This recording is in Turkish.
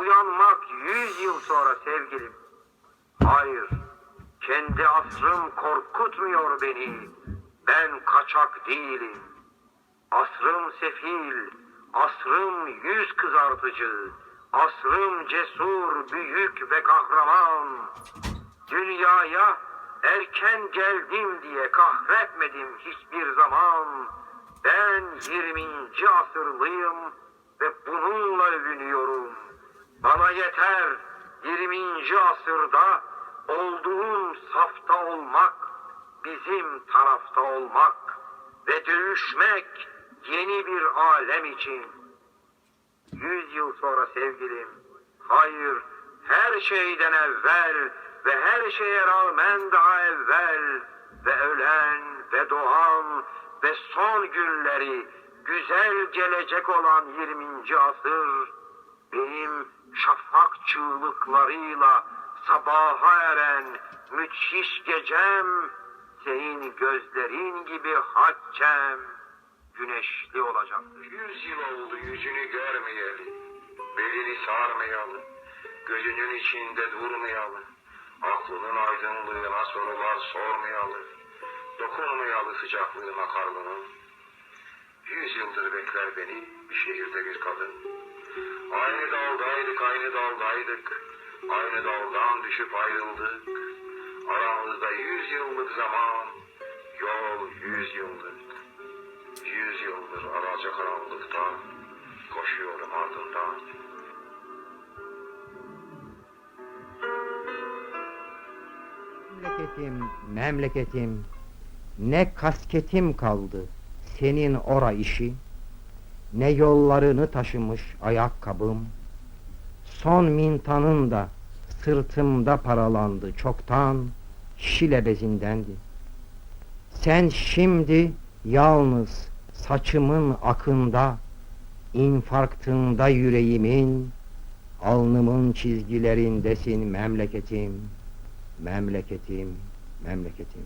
uyanmak yüz yıl sonra sevgilim. Hayır, kendi asrım korkutmuyor beni. Ben kaçak değilim. Asrım sefil, asrım yüz kızartıcı, asrım cesur, büyük ve kahraman. Dünyaya erken geldim diye kahretmedim hiçbir zaman. Ben 20. asırlıyım ve bununla övünüyorum. Bana yeter 20. asırda olduğum safta olmak, bizim tarafta olmak ve dövüşmek yeni bir alem için. Yüz yıl sonra sevgilim, hayır her şeyden evvel ve her şeye rağmen daha evvel ve ölen ve doğan ve son günleri güzel gelecek olan 20. asır çığlıklarıyla sabaha eren müthiş gecem senin gözlerin gibi haccem güneşli olacaktır. Yüz yıl oldu yüzünü görmeyeli, belini sarmayalı, gözünün içinde durmayalı, aklının aydınlığına sorular sormayalı, dokunmayalı sıcaklığına karnının. Yüz yıldır bekler beni bir şehirde bir kadın. Aynı daldaydık, aynı daldaydık, aynı daldan düşüp ayrıldık. Aramızda yüz yıllık zaman, yol yüz yıllık. Yüz yıldır alacakaranlıkta koşuyorum ardından. Memleketim, memleketim, ne kasketim kaldı senin ora işi, ne yollarını taşımış ayakkabım, son mintanın da sırtımda paralandı çoktan, şile bezindendi. Sen şimdi yalnız saçımın akında, infarktında yüreğimin, alnımın çizgilerindesin memleketim, memleketim, memleketim.